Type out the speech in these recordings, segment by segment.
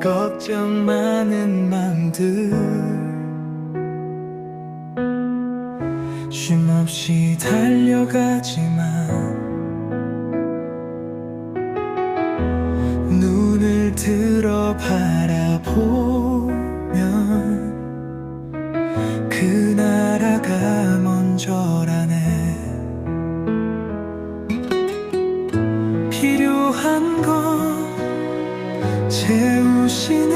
걱정 많은 마음들. 쉼없이 달려가지만 눈을 들어 바라보면 그 나라가 먼저라네. 필요한 건 채우시네.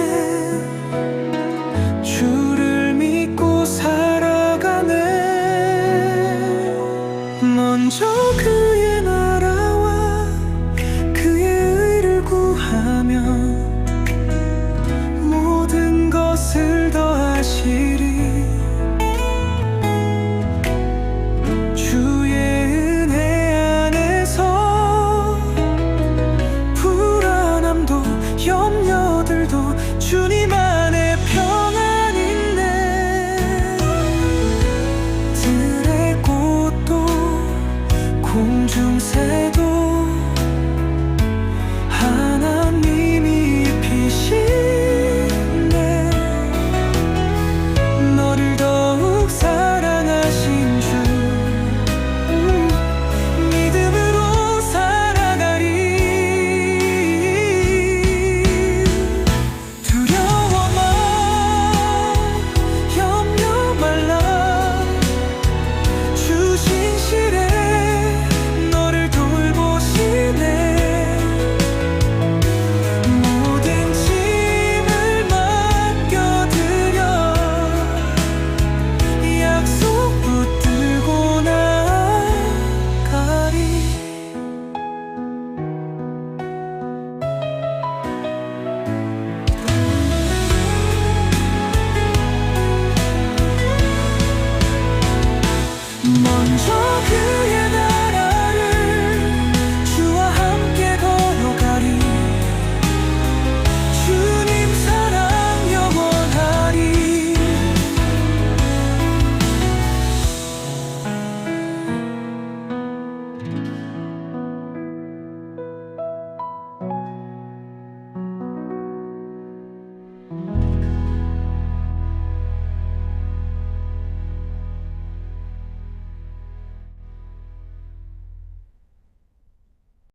주를 믿고 살아가네. 먼저 그의 나라와 그의 의를 구하면 모든 것을 더하